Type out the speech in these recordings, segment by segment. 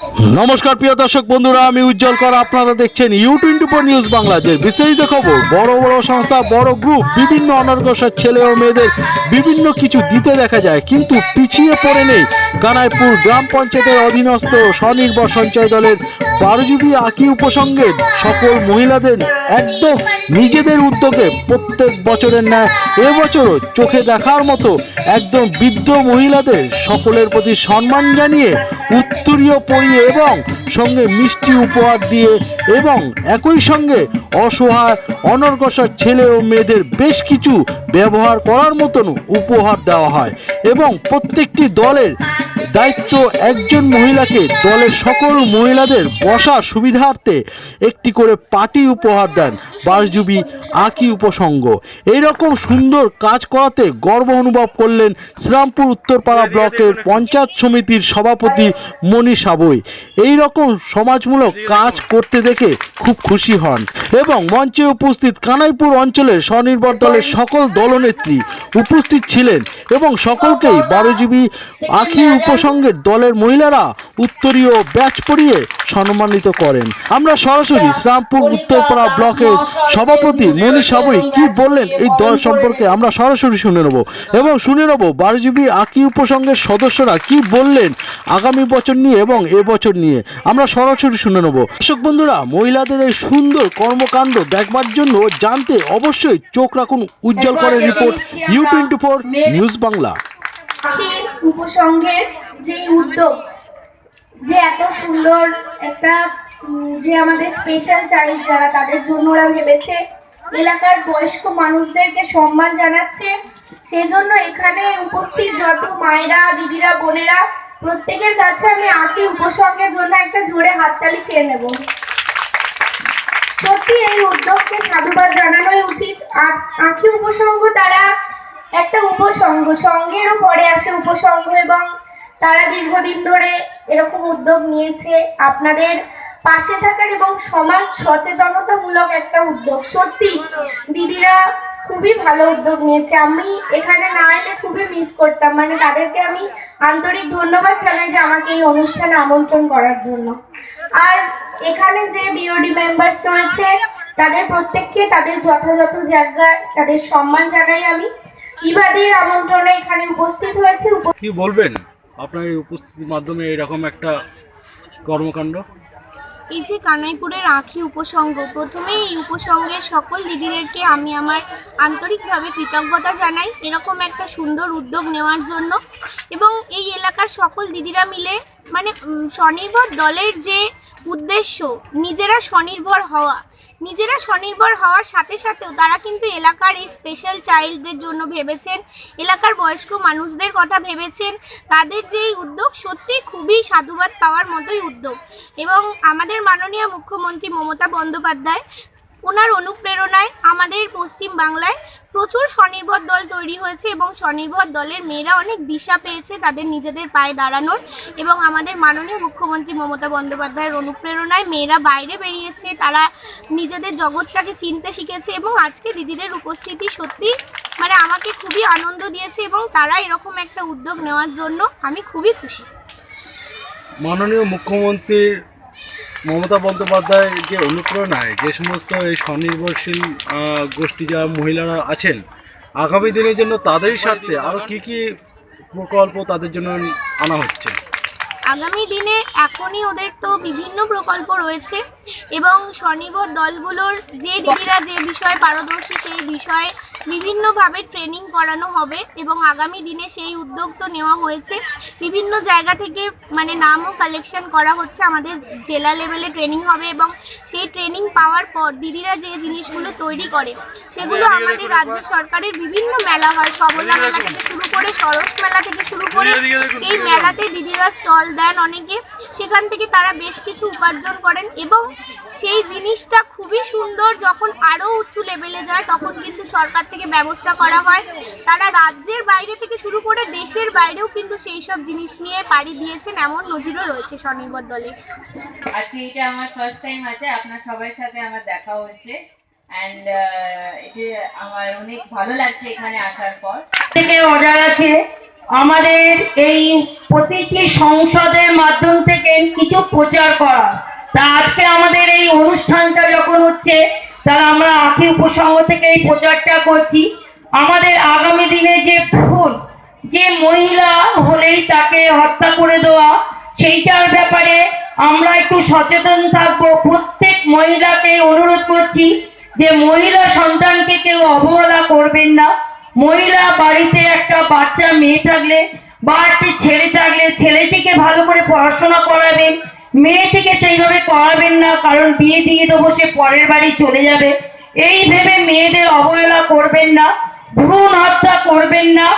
নমস্কার, প্রিয় দর্শক বন্ধুরা, আমি উজ্জ্বল কর। আপনারা দেখছেন U twenty four news Bangladesh বিস্তারিত খবর। বড় বড় সংস্থা, বড় গ্রুপ বিভিন্ন অনর্গসের ছেলে ও মেয়েদের বিভিন্ন কিছু দিতে দেখা যায়, কিন্তু পিছিয়ে পড়ে নেই কানাইপুর গ্রাম পঞ্চায়েতের অধীনস্থ স্বনির্ভর সঞ্চয় দলের বারোজীবী আঁকি উপসঙ্গে সকল মহিলাদের একদম নিজেদের উদ্যোগে প্রত্যেক বছরের ন্যায় এবছরও চোখে দেখার মতো একদম বৃদ্ধ মহিলাদের সকলের প্রতি সম্মান জানিয়ে উত্তরীয় পরিয়ে এবং সঙ্গে মিষ্টি উপহার দিয়ে এবং একই সঙ্গে অসহায় অনর্গসর ছেলে ও মেয়েদের বেশ কিছু ব্যবহার করার মতন উপহার দেওয়া হয় এবং প্রত্যেকটি দলের দায়িত্ব একজন মহিলাকে দলের সকল মহিলাদের বসার সুবিধার্থে একটি করে পার্টি উপহার দেন বাসজুবি আকি উপসঙ্গ এইরকম সুন্দর কাজ করাতে গর্ব অনুভব করলেন শ্রীরামপুর উত্তরপাড়া ব্লকের পঞ্চায়েত সমিতির সভাপতি মণি সাবই এই রকম সমাজমূলক কাজ করতে দেখে খুব খুশি হন এবং মঞ্চে উপস্থিত কানাইপুর অঞ্চলের স্বনির্ভর দলের সকল দলনেত্রী উপস্থিত ছিলেন এবং সকলকেই বারোজীবী আখি উপসঙ্গের দলের মহিলারা উত্তরীয় ব্যাচ পরিয়ে সম্মানিত করেন। আমরা সরাসরি শ্রীরামপুর উত্তরপাড়া ব্লকের সভাপতি মনীষ সাবই কি বললেন এই দল সম্পর্কে আমরা সরাসরি শুনে নেব এবং শুনে নেব বারোজীবী আকি উপসঙ্গের সদস্যরা কি বললেন আগামী বছর নিয়ে এবং এবছর নিয়ে। আমরা সরাসরি শুনে নেব। দর্শক বন্ধুরা, মহিলাদের এই সুন্দর কর্মকাণ্ড দেখবার জানতে অবশ্যই চোখ রাখুন উজ্জ্বল করে report U twenty four news Bangla উপসংঘের যে উদ্যোগ যে এত সুন্দর একটা যে আমাদের স্পেশাল চাইল্ড যারা তাদের জন্য ওরা ভেবেছে এলাকার বয়স্ক মানুষদেরকে সম্মান জানাচ্ছে সেজন্য এখানে উপস্থিত যত মায়েরা দিদিরা বোনেরা প্রত্যেকের কাছে আমি আঁকি উপসংঘের জন্য একটা জোরে হাততালি চেয়ে নেব। সত্যি এই উদ্যোগকে সাধুবাদ জানানোই উচিত। আঁখি উপসংঘ তারা একটা উপসংঘ, সঙ্গেরও পরে আসে উপসংঘ এবং তারা দীর্ঘদিন ধরে এরকম উদ্যোগ নিয়েছে। আপনাদের পাশে থাকার এবং সমাজ সচেতনতামূলক একটা উদ্যোগ। সত্যি দিদিরা খুবই ভালো উদ্যোগ নিয়েছে। আমি এখানে না এলে খুবই মিস করতাম। মানে তাদেরকে আমি আন্তরিক ধন্যবাদ জানাই যে আমাকে এই অনুষ্ঠানে আমন্ত্রণ করার জন্য। আর এখানে যে বিওডি মেম্বার্স রয়েছে, তাদের প্রত্যেককে তাদের যথাযথ জায়গায় তাদের সম্মান জানাই আমি। ইবাদির আমন্ত্রণে এখানে উপস্থিত হয়েছে। কি বলবেন? আপনার এই উপস্থিতির মাধ্যমে এরকম একটা কর্মকাণ্ড? এই যে কানাইপুরের আঁখি উপসঙ্গ প্রথমে এই উপসঙ্গের সকল দিদিদেরকে আমি আমার আন্তরিকভাবে কৃতজ্ঞতা জানাই। এরকম একটা সুন্দর উদ্যোগ নেওয়ার জন্য এবং এই এলাকার সকল দিদিরা মিলে মানে স্বনির্ভর দলের যে উদ্দেশ্য, নিজেরা স্বনির্ভর হওয়া নিজেরা স্বনির্ভর হওয়ার সাথে সাথেও তারা কিন্তু এলাকার এই স্পেশাল চাইল্ডদের জন্য ভেবেছেন, এলাকার বয়স্ক মানুষদের কথা ভেবেছেন। তাদের যে এই উদ্যোগ সত্যি খুবই সাধুবাদ পাওয়ার মতোই উদ্যোগ। এবং আমাদের মাননীয় মুখ্যমন্ত্রী মমতা বন্দ্যোপাধ্যায় ওনার অনুপ্রেরণায় আমাদের পশ্চিম বাংলায় প্রচুর স্বনির্ভর দল তৈরি হয়েছে এবং স্বনির্ভর দলের মেয়েরা অনেক দিশা পেয়েছে তাদের নিজেদের পায়ে দাঁড়ানোর এবং আমাদের মাননীয় মুখ্যমন্ত্রী মমতা বন্দ্যোপাধ্যায়ের অনুপ্রেরণায় মেয়েরা বাইরে বেরিয়েছে, তারা নিজেদের জগৎটাকে চিনতে শিখেছে এবং আজকে দিদিদের উপস্থিতি সত্যি মানে আমাকে খুবই আনন্দ দিয়েছে এবং তারা এরকম একটা উদ্যোগ নেওয়ার জন্য আমি খুবই খুশি। মাননীয় মুখ্যমন্ত্রীর মমতা বন্দ্যোপাধ্যায় যে অনুপ্রেরণায় যে সমস্ত এই স্বনির্ভরশীল গোষ্ঠী যারা মহিলারা আছেন, আগামী দিনের জন্য তাদের স্বার্থে আরও কি কি প্রকল্প তাদের জন্য আনা হচ্ছে? আগামী দিনে এখনই ওদের তো বিভিন্ন প্রকল্প রয়েছে এবং স্বনির্ভর দলগুলোর যে দিদিরা যে বিষয়ে পারদর্শী সেই বিষয়ে বিভিন্নভাবে ট্রেনিং করানো হবে এবং আগামী দিনে সেই উদ্যোগ তো নেওয়া হয়েছে। বিভিন্ন জায়গা থেকে মানে নামও কালেকশন করা হচ্ছে। আমাদের জেলা লেভেলে ট্রেনিং হবে এবং সেই ট্রেনিং পাওয়ার পর দিদিরা যে জিনিসগুলো তৈরি করে সেগুলো আমাদের রাজ্য সরকারের বিভিন্ন মেলা হয়। সবলা মেলা থেকে শুরু করে সরস মেলা থেকে শুরু করে সেই মেলাতে দিদিরা স্টল দেন অনেকে সেখান থেকে তারা বেশ কিছু উপার্জন করেন এবং সেই জিনিসটা খুবই সুন্দর যখন আরও উঁচু লেভেলে যায় তখন কিন্তু সরকার থেকে ব্যবস্থা করা হয়। তারা রাজ্যের বাইরে থেকে শুরু করে দেশের বাইরেও কিন্তু সেই সব জিনিস নিয়ে পাড়ি দিয়েছেন এমন নজিরও রয়েছে স্বনির্ভর দলে। আজকে এটা আমার ফার্স্ট টাইম আছে আপনার সবার সাথে আমার দেখা হচ্ছে অ্যান্ড এটা আমার অনেক ভালো লাগছে এখানে আসার পর। থেকে আমাদের এই প্রতিটি সংসদের মাধ্যম থেকে কিছু প্রচার করা। তা আজকে আমাদের এই অনুষ্ঠানটা যখন হচ্ছে, তাহলে আমরা আখি উপসংঘ থেকে এই প্রচারটা করছি। আমাদের আগামী দিনে যে ভুল, যে মহিলা হলেই তাকে হত্যা করে দেওয়া, সেইটার ব্যাপারে আমরা একটু সচেতন থাকব। প্রত্যেক মহিলাকে অনুরোধ করছি যে মহিলা সন্তানকে কেউ অবহেলা করবেন না। মহিলা বাড়িতে একটা বাচ্চা, মেয়ে থাকলে বা একটি ছেলে থাকলে ছেলেটিকে ভালো করে পড়াশোনা করাবেন, মেয়েটিকে সেইভাবে করাবেন না, কারণ বিয়ে দিয়ে দেবো, সে পরের বাড়ি চলে যাবে। এই ভেবে মেয়েদের অবহেলা করবেন না, ভ্রূণ হত্যা করবেন না।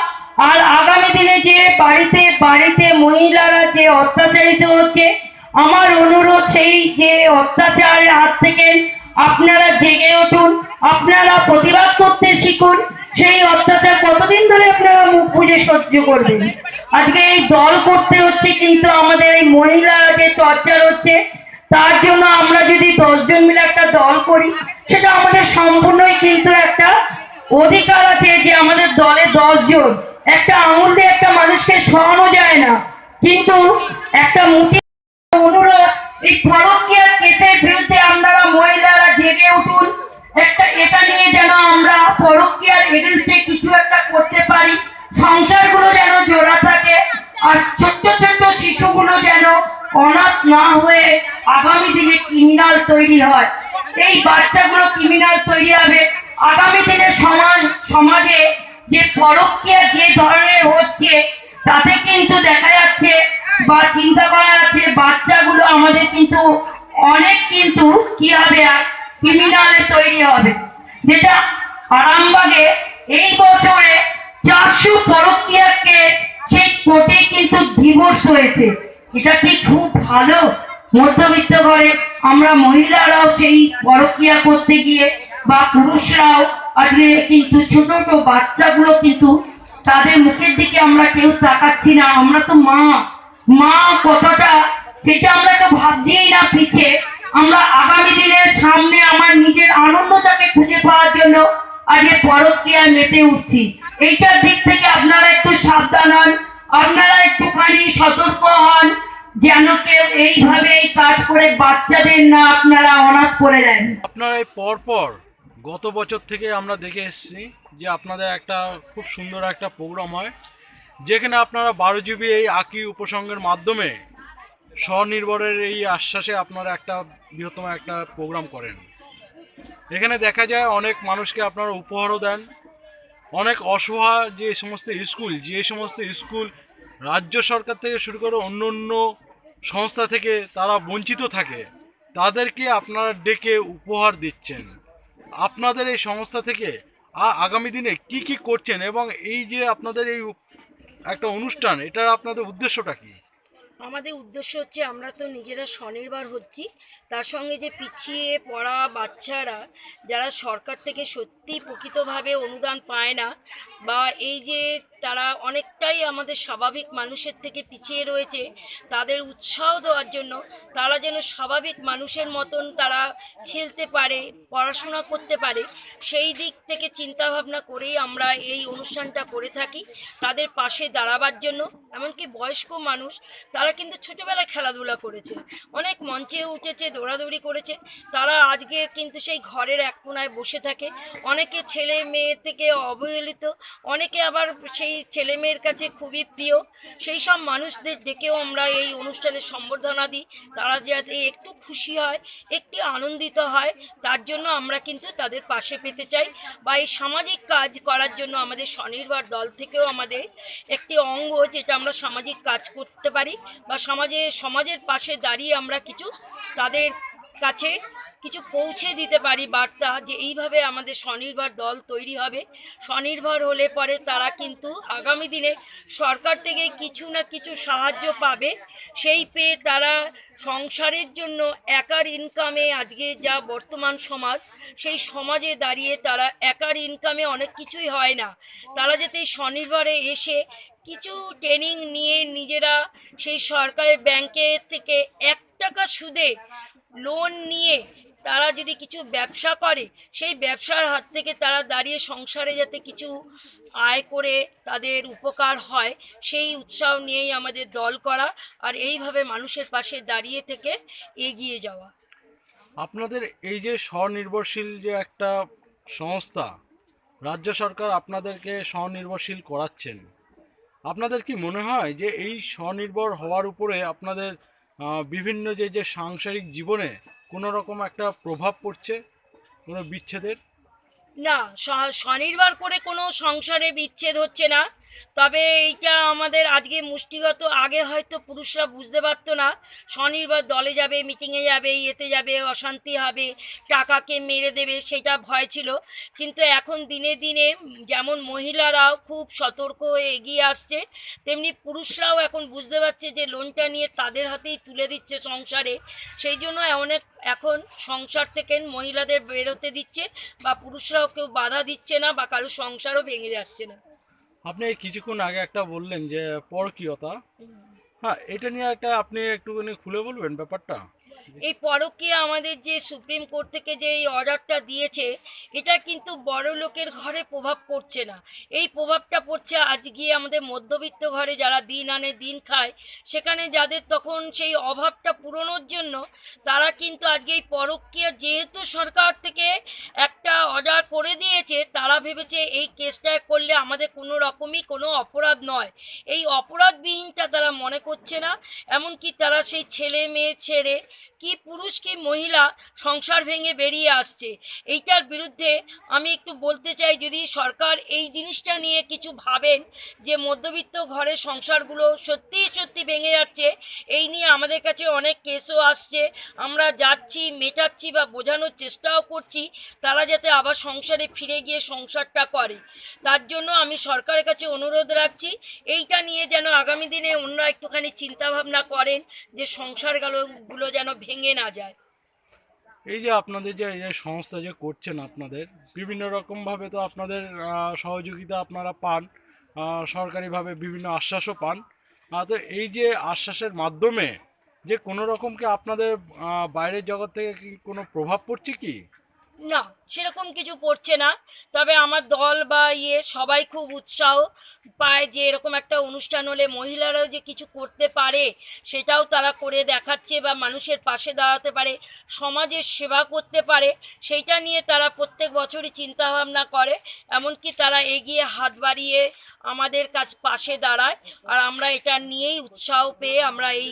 আর আগামী দিনে যে বাড়িতে বাড়িতে মহিলারা যে অত্যাচারিত হচ্ছে, আমার অনুরোধ সেই যে অত্যাচারের হাত থেকে আপনারা জেগে উঠুন, আপনারা প্রতিবাদ করতে শিখুন সেই অত্যাচার কতদিন ধরে আপনারা মুখ বুঝে সহ্য করবেন? আজকে এই দল করতে হচ্ছে, কিন্তু আমাদের এই মহিলারা যে টর্চার হচ্ছে, তার জন্য আমরা যদি দশজন মিলে একটা দল করি, সেটা আমাদের সম্পূর্ণই কিন্তু একটা অধিকার আছে যে আমাদের দলে দশজন একটা আঙুল দিয়ে একটা মানুষকে সরানো যায় না। কিন্তু একটা মুঠি অনুরোধ, এই পরকীয়ার কেসের বিরুদ্ধে আপনারা মহিলারা জেগে উঠুন। একটা এটা নিয়ে যেন আমরা পরকীয়ার এগেনস্টে কিছু একটা করতে পারি, সংসারগুলো যেন জোড়া থাকে, আর ছোট্ট ছোট্ট শিশুগুলো যেন অনাথ না হয়ে আগামী দিনে ক্রিমিনাল তৈরি হয়। এই বাচ্চাগুলো ক্রিমিনাল তৈরি হবে। আগামী দিনে সমাজ সমাজে যে পরকীয়া যে ধরনের হচ্ছে, তাতে কিন্তু দেখা যাচ্ছে বা চিন্তা করা যাচ্ছে, বাচ্চাগুলো আমাদের কিন্তু অনেক কিন্তু কি হবে ক্রিমিনালে তৈরি হবে। যেটা আরামবাগে এই বছরে চারশো কেস সেই কোর্টে কিন্তু ডিভোর্স হয়েছে। এটা কি খুব ভালো? মধ্যবিত্ত ঘরে আমরা মহিলারাও সেই পরকীয়া করতে গিয়ে বা পুরুষরাও আজকে কিন্তু ছোট ছোট বাচ্চাগুলো কিন্তু তাদের মুখের দিকে আমরা কেউ তাকাচ্ছি না। আমরা তো মা। মা কতটা, সেটা আমরা তো ভাবছিই না পিছে। আমরা আগামী দিনের সামনে আমার নিজের আনন্দটাকে খুঁজে পাওয়ার জন্য আজকে পরক্রিয়া মেতে উঠছি। এইটার দিক থেকে আপনারা একটু সাবধান হন। আপনারা একটুখানি সতর্ক হন, যেন কেউ এইভাবে এই কাজ করে বাচ্চাদের না আপনারা অনাথ করে দেন। আপনারা পরপর গত বছর থেকে আমরা দেখে এসেছি যে আপনাদের একটা খুব সুন্দর একটা প্রোগ্রাম হয়, যেখানে আপনারা বারো জিবি এই আকি উপসংঘের মাধ্যমে স্বনির্ভরের এই আশ্বাসে আপনারা একটা বৃহত্তম একটা প্রোগ্রাম করেন। এখানে দেখা যায় অনেক মানুষকে আপনারা উপহারও দেন। অনেক অসহায় যে সমস্ত স্কুল, যে সমস্ত স্কুল রাজ্য সরকার থেকে শুরু করে অন্য অন্য সংস্থা থেকে তারা বঞ্চিত থাকে, তাদেরকে আপনারা ডেকে উপহার দিচ্ছেন। আপনাদের এই সংস্থা থেকে আগামী দিনে কি কি করছেন এবং এই যে আপনাদের এই একটা অনুষ্ঠান, এটার আপনাদের উদ্দেশ্যটা কি? আমাদের উদ্দেশ্য হচ্ছে আমরা তো নিজেরা স্বনির্ভর হচ্ছি। তার সঙ্গে যে পিছিয়ে পড়া বাচ্চারা, যারা সরকার থেকে সত্যি প্রকৃতভাবে অনুদান পায় না, বা এই যে তারা অনেকটাই আমাদের স্বাভাবিক মানুষের থেকে পিছিয়ে রয়েছে, তাদের উৎসাহ দেওয়ার জন্য তারা যেন স্বাভাবিক মানুষের মতন তারা খেলতে পারে, পড়াশোনা করতে পারে, সেই দিক থেকে চিন্তা ভাবনা করেই আমরা এই অনুষ্ঠানটা করে থাকি, তাদের পাশে দাঁড়াবার জন্য। এমনকি বয়স্ক মানুষ, তারা কিন্তু ছোটবেলায় খেলাধুলা করেছে। অনেক মঞ্চে উঠেছে দৌড়াদৌড়ি করেছে। তারা আজকে কিন্তু সেই ঘরের এক কোনায় বসে থাকে। অনেকে ছেলে মেয়ে থেকে অবহেলিত, অনেকে আবার সেই ছেলে মেয়ের কাছে খুবই প্রিয়। সেই সব মানুষদের ডেকেও আমরা এই অনুষ্ঠানে সম্বর্ধনা দিই। তারা যাতে একটু খুশি হয়, একটু আনন্দিত হয়, তার জন্য আমরা কিন্তু তাদের পাশে পেতে চাই বা এই সামাজিক কাজ করার জন্য আমাদের স্বনির্ভর দল থেকেও আমাদের একটি অঙ্গ যেটা আমরা সামাজিক কাজ করতে পারি বা সমাজে, সমাজের পাশে দাঁড়িয়ে আমরা কিছু তাদের কাছে কিছু পৌঁছে দিতে পারি বার্তা যে এইভাবে আমাদের স্বনির্ভর দল তৈরি হবে। স্বনির্ভর হলে পরে তারা কিন্তু আগামী দিনে সরকার থেকে কিছু না কিছু সাহায্য পাবে। সেই পেয়ে তারা সংসারের জন্য একার ইনকামে আজকে যা বর্তমান সমাজ, সেই সমাজে দাঁড়িয়ে তারা একার ইনকামে অনেক কিছুই হয় না। তারা যাতে স্বনির্ভরে এসে কিছু ট্রেনিং নিয়ে নিজেরা সেই সরকারের ব্যাংকে থেকে এক টাকা সুদে লোন নিয়ে তারা যদি কিছু ব্যবসা করে, সেই ব্যবসার হাত থেকে তারা দাঁড়িয়ে সংসারে যাতে কিছু আয় করে তাদের উপকার হয়, সেই উৎসাহ নিয়েই আমাদের দল করা আর এইভাবে মানুষের পাশে দাঁড়িয়ে থেকে এগিয়ে যাওয়া। আপনাদের এই যে স্বনির্ভরশীল যে একটা সংস্থা, রাজ্য সরকার আপনাদেরকে স্বনির্ভরশীল করাচ্ছেন, আপনাদের কি মনে হয় যে এই স্বনির্ভর হওয়ার উপরে আপনাদের বিভিন্ন যে যে সাংসারিক জীবনে কোনো রকম একটা প্রভাব পড়ছে? কোনো বিচ্ছেদের? না স্বনির্ভর করে কোনো সংসারে বিচ্ছেদ হচ্ছে না। তবে এইটা আমাদের আজকে মুষ্টিগত, আগে হয়তো পুরুষরা বুঝতে পারতো না। স্বনির্ভর দলে যাবে মিটিংয়ে যাবে, ইয়েতে যাবে, অশান্তি হবে টাকাকে মেরে দেবে সেটা ভয় ছিল। কিন্তু এখন দিনে দিনে যেমন মহিলারাও খুব সতর্ক হয়ে এগিয়ে আসছে, তেমনি পুরুষরাও এখন বুঝতে পারছে যে লোনটা নিয়ে তাদের হাতেই তুলে দিচ্ছে সংসারে। সেই জন্য অনেক এখন সংসার থেকে মহিলাদের বেরোতে দিচ্ছে বা পুরুষরাও কেউ বাধা দিচ্ছে না বা কারও সংসারও ভেঙে যাচ্ছে না। আপনি কিছুক্ষণ আগে একটা বললেন যে পরকীয়তা। হ্যাঁ এটা নিয়ে একটা আপনি একটুখানি খুলে বলবেন ব্যাপারটা? এই পরকীয়া আমাদের যে সুপ্রিম কোর্ট থেকে যে এই অর্ডারটা দিয়েছে এটা কিন্তু বড় লোকের ঘরে প্রভাব পড়ছে না। এই প্রভাবটা পড়ছে আজ গিয়ে আমাদের মধ্যবিত্ত ঘরে যারা দিন আনে দিন খায় সেখানে যাদের তখন সেই অভাবটা পূরণের জন্য তারা কিন্তু আজকে এই পরকীয়া যেহেতু সরকার থেকে একটা অর্ডার করে দিয়েছে তারা ভেবেছে এই কেসটা করলে আমাদের কোনো রকমই কোনো অপরাধ নয়। এই অপরাধবিহীনটা তারা মনে করছে না, এমনকি তারা সেই ছেলে মেয়ে ছেড়ে কি পুরুষ কি মহিলা সংসার ভেঙে বেরিয়ে আসছে। এইটার বিরুদ্ধে আমি একটু বলতে চাই, যদি সরকার এই জিনিসটা নিয়ে কিছু ভাবেন যে মধ্যবিত্ত ঘরের সংসারগুলো সত্যিই সত্যি ভেঙে যাচ্ছে, এই নিয়ে আমাদের কাছে অনেক কেসও আসছে। আমরা যাচ্ছি, মেটাচ্ছি বা বোঝানোর চেষ্টাও করছি, তারা যাতে আবার সংসারে ফিরে গিয়ে সংসারটা করে। তার জন্য আমি সরকারের কাছে অনুরোধ রাখছি, এইটা নিয়ে যেন আগামী দিনে অন্যরা একটুখানি চিন্তা ভাবনা করেন যে সংসারগুলো যেন ভেঙে না যায়। এই যে আপনাদের যে, এই সংস্থা যে করছেন আপনাদের, বিভিন্ন রকমভাবে তো আপনাদের সহযোগিতা আপনারা পান সরকারিভাবে বিভিন্ন আশ্বাসও পান। তো এই যে আশ্বাসের মাধ্যমে যে কোনো রকম কি আপনাদের বাইরের জগৎ থেকে কি কোনো প্রভাব পড়ছে কি? না, সেরকম কিছু পড়ছে না। তবে আমার দল বা ইয়ে সবাই খুব উৎসাহ পায় যে এরকম একটা অনুষ্ঠান হলে মহিলারাও যে কিছু করতে পারে, সেটাও তারা করে দেখাচ্ছে বা মানুষের পাশে দাঁড়াতে পারে, সমাজের সেবা করতে পারে, সেইটা নিয়ে তারা প্রত্যেক বছরই চিন্তা ভাবনা করে। এমনকি তারা এগিয়ে হাত বাড়িয়ে আমাদের কাছ পাশে দাঁড়ায় আর আমরা এটা নিয়েই উৎসাহ পেয়ে আমরা এই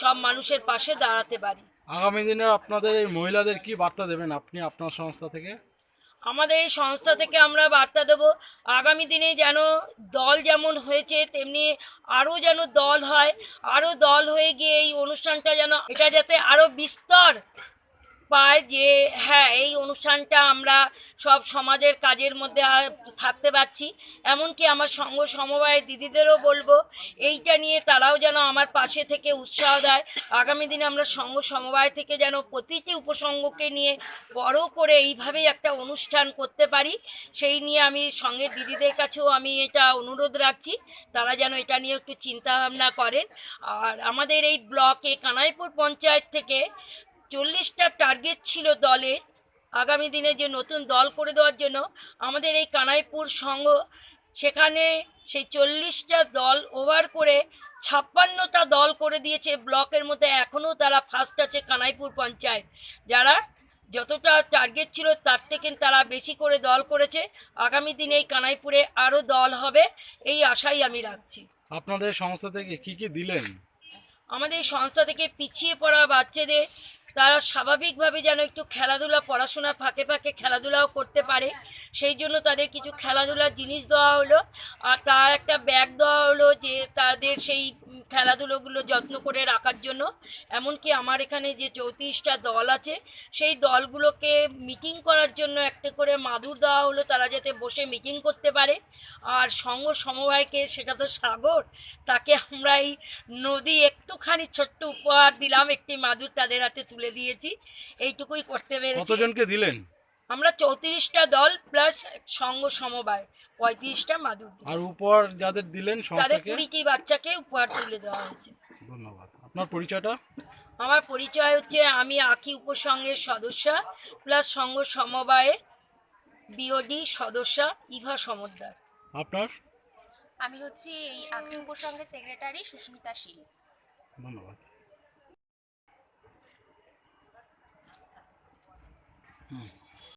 সব মানুষের পাশে দাঁড়াতে পারি। আগামী দিনে আপনাদের এই মহিলাদের কি বার্তা দেবেন আপনি আপনার সংস্থা থেকে? আমাদের এই সংস্থা থেকে আমরা বার্তা দেব, আগামী দিনে যেন দল যেমন হয়েছে, তেমনি আরও যেন দল হয়, আরও দল হয়ে গিয়ে এই অনুষ্ঠানটা যেন এটা যাতে আরও বিস্তর পায় যে হ্যাঁ এই অনুষ্ঠানটা আমরা সব সমাজের কাজের মধ্যে থাকতে পারছি। এমনকি আমার সঙ্গ সমবায়ের দিদিদেরও বলব, এইটা নিয়ে তারাও যেন আমার পাশে থেকে উৎসাহ দেয়। আগামী দিনে আমরা সঙ্গ সমবায় থেকে যেন প্রতিটি উপসঙ্গকে নিয়ে বড় করে এইভাবেই একটা অনুষ্ঠান করতে পারি, সেই নিয়ে আমি সঙ্গে দিদিদের কাছেও আমি এটা অনুরোধ রাখছি। তারা যেন এটা নিয়ে একটু চিন্তা ভাবনা করেন। আর আমাদের এই ব্লকে কানাইপুর পঞ্চায়েত থেকে চল্লিশটা টার্গেট ছিল দলের। আগামী দিনে যে নতুন দল করে দেওয়ার জন্য আমাদের এই কানাইপুর সংঘ সেখানে সেই চল্লিশটা দল ওভার করে ছাপ্পান্নটা দল করে দিয়েছে ব্লকের মধ্যে। এখনও তারা ফার্স্ট আছে কানাইপুর পঞ্চায়েত। যারা যতটা টার্গেট ছিল তার থেকে তারা বেশি করে দল করেছে। আগামী দিনে এই কানাইপুরে আরও দল হবে এই আশাই আমি রাখছি। আপনাদের সংস্থা থেকে কি কি দিলেন? আমাদের সংস্থা থেকে পিছিয়ে পড়া বাচ্চাদের তারা স্বাভাবিকভাবে যেন একটু খেলাধুলা, পড়াশোনা ফাঁকে ফাঁকে খেলাধুলাও করতে পারে। সেই জন্য তাদের কিছু খেলাধুলার জিনিস দেওয়া হলো। আর তার একটা ব্যাগ দেওয়া হলো যে তাদের সেই খেলাধুলোগুলো যত্ন করে রাখার জন্য। এমনকি আমার এখানে যে চৌত্রিশটা দল আছে, সেই দলগুলোকে মিটিং করার জন্য একটা করে মাদুর দেওয়া হলো, তারা যাতে বসে মিটিং করতে পারে। আর সঙ্গ সমবায়কে, সেটা তো সাগর, তাকে আমরা এই নদী একটুখানি ছোট্ট উপহার দিলাম, একটি মাদুর তাদের হাতে তুলে দিয়েছি। এইটুকুই করতে পেরেছি। কতজনকে দিলেন? আমরা চৌত্রিশটা দল প্লাস সঙ্গ সমবায় পঁয়ত্রিশটা মাদুর আর উপহার যাদের দিলেন তাদের কুড়িটি বাচ্চাকে উপহার তুলে দেওয়া হয়েছে। ধন্যবাদ। আপনার পরিচয়টা? আমার পরিচয় হচ্ছে আমি আখি উপসংঘের সদস্যা প্লাস সংঘ সমবায়ের বিওডি সদস্যা ইভা সমদ্দার। আপনার? আমি হচ্ছি এই আখি উপসংঘের সেক্রেটারি সুস্মিতা শীল। ধন্যবাদ।